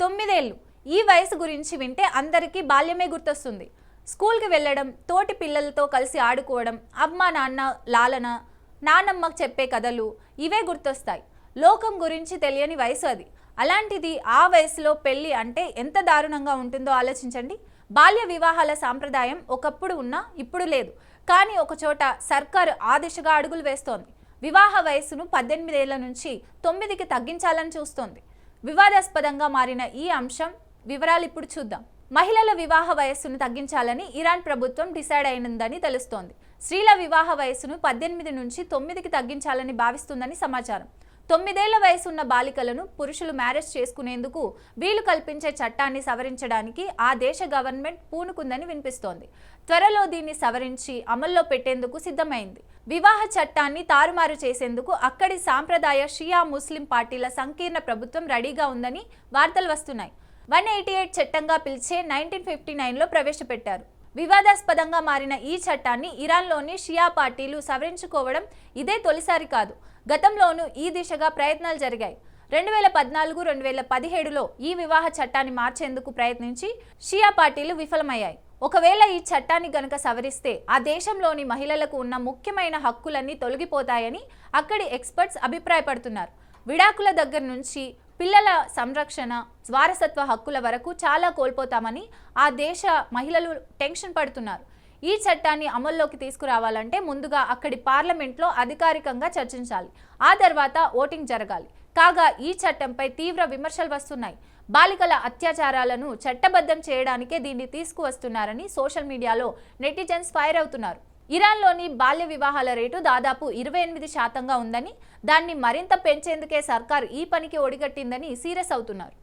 తొమ్మిదేళ్ళు. ఈ వయసు గురించి వింటే అందరికీ బాల్యమే గుర్తొస్తుంది. స్కూల్కి వెళ్ళడం తోటి పిల్లలతో కలిసి ఆడుకోవడం అమ్మ నాన్న లాలన నానమ్మకు చెప్పే కథలు ఇవే గుర్తొస్తాయి. లోకం గురించి తెలియని వయసు అది. అలాంటిది ఆ వయసులో పెళ్ళి అంటే ఎంత దారుణంగా ఉంటుందో ఆలోచించండి. బాల్య వివాహాల సాంప్రదాయం ఒకప్పుడు ఉన్నా ఇప్పుడు లేదు. కానీ ఒకచోట సర్కారు ఆ దిశగా అడుగులు వేస్తోంది. వివాహ వయసును పద్దెనిమిదేళ్ళ నుంచి తొమ్మిదికి తగ్గించాలని చూస్తోంది. వివాదాస్పదంగా మారిన ఈ అంశం వివరాలు ఇప్పుడు చూద్దాం. మహిళల వివాహ వయస్సును తగ్గించాలని ఇరాన్ ప్రభుత్వం డిసైడ్ అయినందని తెలుస్తోంది. స్త్రీల వివాహ వయస్సును పద్దెనిమిది నుంచి తొమ్మిదికి తగ్గించాలని భావిస్తుందని సమాచారం. తొమ్మిదేళ్ళ వయసున్న బాలికలను పురుషులు మ్యారేజ్ చేసుకునేందుకు వీలు కల్పించే చట్టాన్ని సవరించడానికి ఆ దేశ గవర్నమెంట్ పూనుకుందని వినిపిస్తోంది. త్వరలో దీన్ని సవరించి అమల్లో పెట్టేందుకు సిద్ధమైంది. వివాహ చట్టాన్ని తారుమారు చేసేందుకు అక్కడి సాంప్రదాయ షియా ముస్లిం పార్టీల సంకీర్ణ ప్రభుత్వం రెడీగా ఉందని వార్తలు వస్తున్నాయి. వన్ ఎయిటీ ఎయిట్ చట్టంగా పిలిచే నైన్టీన్ ఫిఫ్టీ నైన్లో ప్రవేశపెట్టారు. వివాదాస్పదంగా మారిన ఈ చట్టాన్ని ఇరాన్లోని షియా పార్టీలు సవరించుకోవడం ఇదే తొలిసారి కాదు. గతంలోనూ ఈ దిశగా ప్రయత్నాలు జరిగాయి. రెండు వేల పద్నాలుగు రెండు వేల పదిహేడులో ఈ వివాహ చట్టాన్ని మార్చేందుకు ప్రయత్నించి షియా పార్టీలు విఫలమయ్యాయి. ఒకవేళ ఈ చట్టాన్ని గనుక సవరిస్తే ఆ దేశంలోని మహిళలకు ఉన్న ముఖ్యమైన హక్కులన్నీ తొలగిపోతాయని అక్కడి ఎక్స్పర్ట్స్ అభిప్రాయపడుతున్నారు. విడాకుల దగ్గర నుంచి పిల్లల సంరక్షణ వారసత్వ హక్కుల వరకు చాలా కోల్పోతామని ఆ దేశ మహిళలు టెన్షన్ పడుతున్నారు. ఈ చట్టాన్ని అమల్లోకి తీసుకురావాలంటే ముందుగా అక్కడి పార్లమెంట్లో అధికారికంగా చర్చించాలి. ఆ తర్వాత ఓటింగ్ జరగాలి. కాగా ఈ చట్టంపై తీవ్ర విమర్శలు వస్తున్నాయి. బాలికల అత్యాచారాలను చట్టబద్ధం చేయడానికే దీన్ని తీసుకువస్తున్నారని సోషల్ మీడియాలో నెటిజన్స్ ఫైర్ అవుతున్నారు. ఇరాన్లోని బాల్య వివాహాల రేటు దాదాపు ఇరవై ఎనిమిది శాతంగా ఉందని దాన్ని మరింత పెంచేందుకే సర్కార్ ఈ పనికి ఒడిగట్టిందని సీరియస్ అవుతున్నారు.